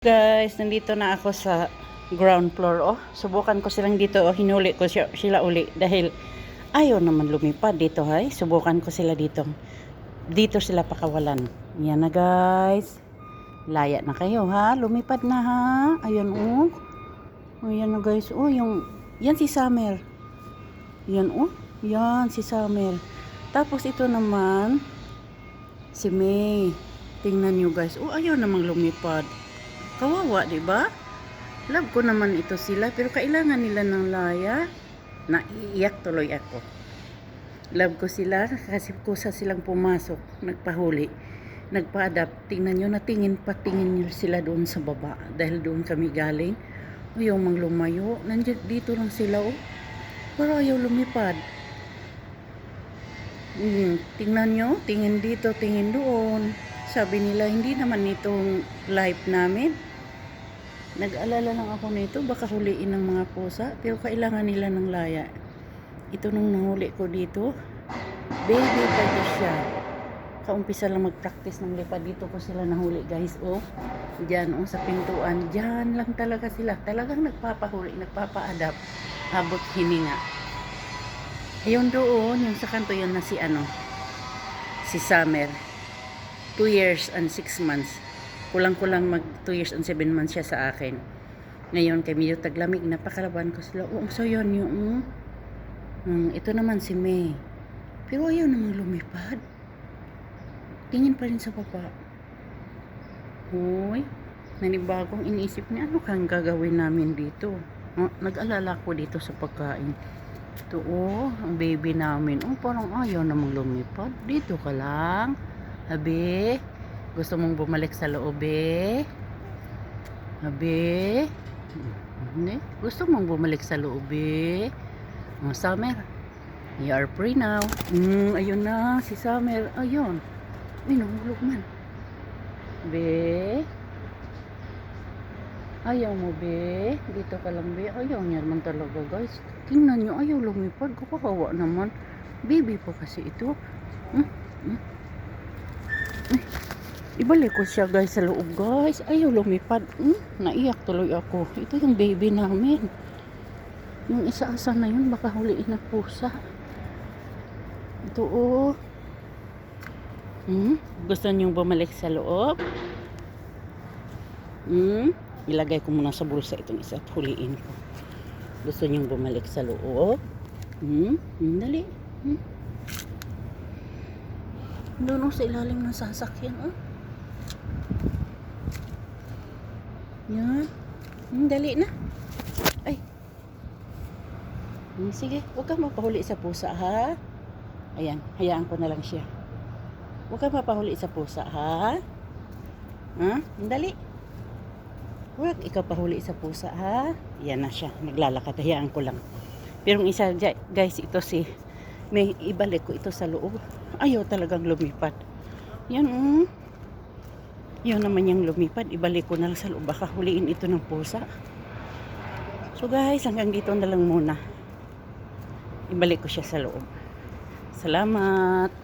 Guys, nandito na ako sa ground floor. Oh, subukan ko silang dito. Oh, hinuli ko sila uli. Dahil ayaw naman lumipad dito, hay. Subukan ko sila dito. Dito sila pakawalan. Yan na, guys. Laya na kayo, ha? Lumipad na, ha? Ayan, oh. Ayan na, guys. Oh, yung... Yan si Summer. Yan, oh. Yan, si Summer. Tapos ito naman, si May. Tingnan nyo, guys. Oh, ayaw namang lumipad. Kawawa, di ba? Love ko naman ito sila, pero kailangan nila ng laya. Naiiyak tuloy ako. Love ko sila kasi kusa silang pumasok, nagpahuli, nagpa-adapt. Tingnan nyo, natingin patingin nyo sila doon sa baba dahil doon kami galing. Ayaw mang lumayo. Nandiyan, dito lang sila, oh. Pero ayaw lumipad. Hmm, tingnan nyo, tingin dito, tingin doon. Sabi nila, hindi naman itong life namin. Nag-alala lang ako nito, baka huliin ng mga pusa, pero kailangan nila ng laya. Ito nung nahuli ko dito, baby pa siya. Kaumpisa lang mag-practice ng lipad dito ko sila nahuli guys, oh. Diyan, oh, sa pintuan. Diyan lang talaga sila. Talagang nagpapahuli, nagpapa-adapt. Habot hininga. Ayun doon, yung sa kanto yun na si ano, si Summer. 2 years and 6 months. Kulang-kulang mag 2 years and 7 months siya sa akin. Ngayon, kay medyo taglamig, napakalaban ko sila. Oh, so yun yung, mm, ito naman si May. Pero ayaw namang lumipad. Tingin pa rin sa baba. Hoy, nanibagong iniisip niya, ano kang gagawin namin dito? Oh, nag-alala ko dito sa pagkain. Ito oh, ang baby namin. Oh, parang ayaw namang lumipad. Dito ka lang. Abi, gusto mong bumalik sa loob, eh? Abi, hindi. Gusto mong bumalik sa loob, eh? Oh, Summer, you are free now. Mm, ayun na, si Summer. Ayun. Ay, nahulog man. Be, ayaw mo, be. Dito ka lang, be. Ayaw niya naman talaga, guys. Tingnan niyo, ayaw lumipad. Kakahawa naman. Baby pa kasi ito. Hmm? Hmm? Ibalik ko siya guys sa loob guys. Ayaw lumipad. Hmm? Naiyak tuloy ako. Ito yung baby namin. Yung isa asa na yun baka huliin na pusa. Ito oh. Hmm? Gusto niyong bumalik sa loob? Hmm? Ilagay ko muna sa bulsa itong isa at huliin ko. Gusto niyong bumalik sa loob? Hmm? Hmm, Dali. Hmm? Doon oh, sa ilalim ng sasakyan, oh. Yan. Hmm, dali na. Ay. Hmm, sige, huwag kang mapahuli sa pusa, ha? Ayan, hayaan ko na lang siya. Huwag kang mapahuli sa pusa, ha? Ha? Dali. Huwag ikaw pahuli sa pusa, ha? Yan na siya. Naglalakad. Hayaan ko lang. Pero isa, guys, ito si may ibalik ko ito sa loob. Ayaw talagang lumipad. Yan, mm. Yun naman yung lumipad. Ibalik ko na lang sa loob. Baka huliin ito ng pusa. So guys, hanggang dito na lang muna. Ibalik ko siya sa loob. Salamat.